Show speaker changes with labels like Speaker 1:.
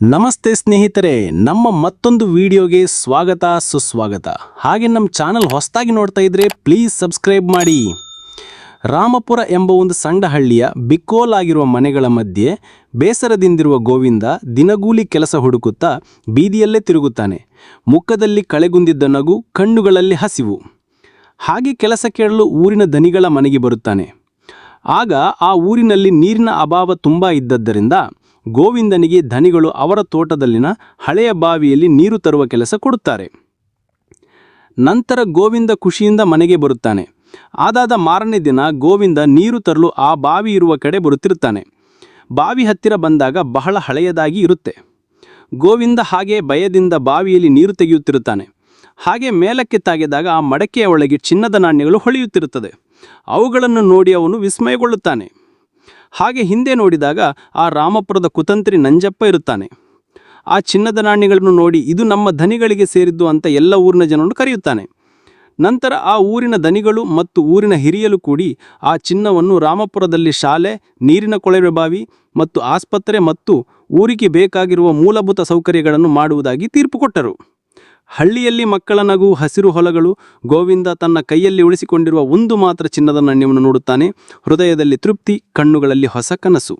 Speaker 1: ನಮಸ್ತೆ ಸ್ನೇಹಿತರೆ, ನಮ್ಮ ಮತ್ತೊಂದು ವಿಡಿಯೋಗೆ ಸ್ವಾಗತ, ಸುಸ್ವಾಗತ. ಹಾಗೆ ನಮ್ಮ ಚಾನಲ್ ಹೊಸದಾಗಿ ನೋಡ್ತಾ ಇದ್ರೆ ಪ್ಲೀಸ್ ಸಬ್ಸ್ಕ್ರೈಬ್ ಮಾಡಿ. ರಾಮಪುರ ಎಂಬ ಒಂದು ಸಣ್ಣ ಹಳ್ಳಿಯ ಬಿಕ್ಕೋಲಾಗಿರುವ ಮನೆಗಳ ಮಧ್ಯೆ ಬೇಸರದಿಂದಿರುವ ಗೋವಿಂದ ದಿನಗೂಲಿ ಕೆಲಸ ಹುಡುಕುತ್ತಾ ಬೀದಿಯಲ್ಲೇ ತಿರುಗುತ್ತಾನೆ. ಮುಖದಲ್ಲಿ ಕಳೆಗುಂದಿದ್ದ ನಗು ಕಣ್ಣುಗಳಲ್ಲಿ ಹಸಿವು. ಹಾಗೆ ಕೆಲಸ ಕೇಳಲು ಊರಿನ ದನಿಗಳ ಮನೆಗೆ ಬರುತ್ತಾನೆ. ಆಗ ಆ ಊರಿನಲ್ಲಿ ನೀರಿನ ಅಭಾವ ತುಂಬ ಇದ್ದದ್ದರಿಂದ ಗೋವಿಂದನಿಗೆ ಧನಿಗಳು ಅವರ ತೋಟದಲ್ಲಿನ ಹಳೆಯ ಬಾವಿಯಲ್ಲಿ ನೀರು ತರುವ ಕೆಲಸ ಕೊಡುತ್ತಾರೆ. ನಂತರ ಗೋವಿಂದ ಖುಷಿಯಿಂದ ಮನೆಗೆ ಬರುತ್ತಾನೆ. ಆದಾದ ಮಾರನೇ ದಿನ ಗೋವಿಂದ ನೀರು ತರಲು ಆ ಬಾವಿ ಇರುವ ಕಡೆ ಬರುತ್ತಿರುತ್ತಾನೆ. ಬಾವಿ ಹತ್ತಿರ ಬಂದಾಗ ಬಹಳ ಹಳೆಯದಾಗಿ ಇರುತ್ತೆ. ಗೋವಿಂದ ಹಾಗೆ ಭಯದಿಂದ ಬಾವಿಯಲ್ಲಿ ನೀರು ತೆಗೆಯುತ್ತಿರುತ್ತಾನೆ. ಹಾಗೆ ಮೇಲಕ್ಕೆ ತಾಗಿದಾಗ ಆ ಮಡಕೆಯ ಒಳಗೆ ಚಿನ್ನದ ನಾಣ್ಯಗಳು ಹೊಳೆಯುತ್ತಿರುತ್ತದೆ. ಅವುಗಳನ್ನು ನೋಡಿ ಅವನು ವಿಸ್ಮಯಗೊಳ್ಳುತ್ತಾನೆ. ಹಾಗೆ ಹಿಂದೆ ನೋಡಿದಾಗ ಆ ರಾಮಪುರದ ಕುತಂತ್ರಿ ನಂಜಪ್ಪ ಇರುತ್ತಾನೆ. ಆ ಚಿನ್ನದ ನಾಣ್ಯಗಳನ್ನು ನೋಡಿ ಇದು ನಮ್ಮ ಧನಿಗಳಿಗೆ ಸೇರಿದ್ದು ಅಂತ ಎಲ್ಲ ಊರಿನ ಜನರನ್ನು ಕರೆಯುತ್ತಾನೆ. ನಂತರ ಆ ಊರಿನ ದನಿಗಳು ಮತ್ತು ಊರಿನ ಹಿರಿಯಲು ಕೂಡಿ ಆ ಚಿನ್ನವನ್ನು ರಾಮಪುರದಲ್ಲಿ ಶಾಲೆ, ನೀರಿನ ಕೊಳವೆ ಬಾವಿ ಮತ್ತು ಆಸ್ಪತ್ರೆ ಮತ್ತು ಊರಿಗೆ ಬೇಕಾಗಿರುವ ಮೂಲಭೂತ ಸೌಕರ್ಯಗಳನ್ನು ಮಾಡುವುದಾಗಿ ತೀರ್ಪು ಕೊಟ್ಟರು. ಹಳ್ಳಿಯಲ್ಲಿ ಮಕ್ಕಳ ನಗು, ಹಸಿರು ಹೊಲಗಳು, ಗೋವಿಂದ ತನ್ನ ಕೈಯಲ್ಲಿ ಉಳಿಸಿಕೊಂಡಿರುವ ಒಂದು ಮಾತ್ರ ಚಿನ್ನದ ನಾಣ್ಯವನ್ನು ನೋಡುತ್ತಾನೆ. ಹೃದಯದಲ್ಲಿ ತೃಪ್ತಿ, ಕಣ್ಣುಗಳಲ್ಲಿ ಹೊಸ ಕನಸು.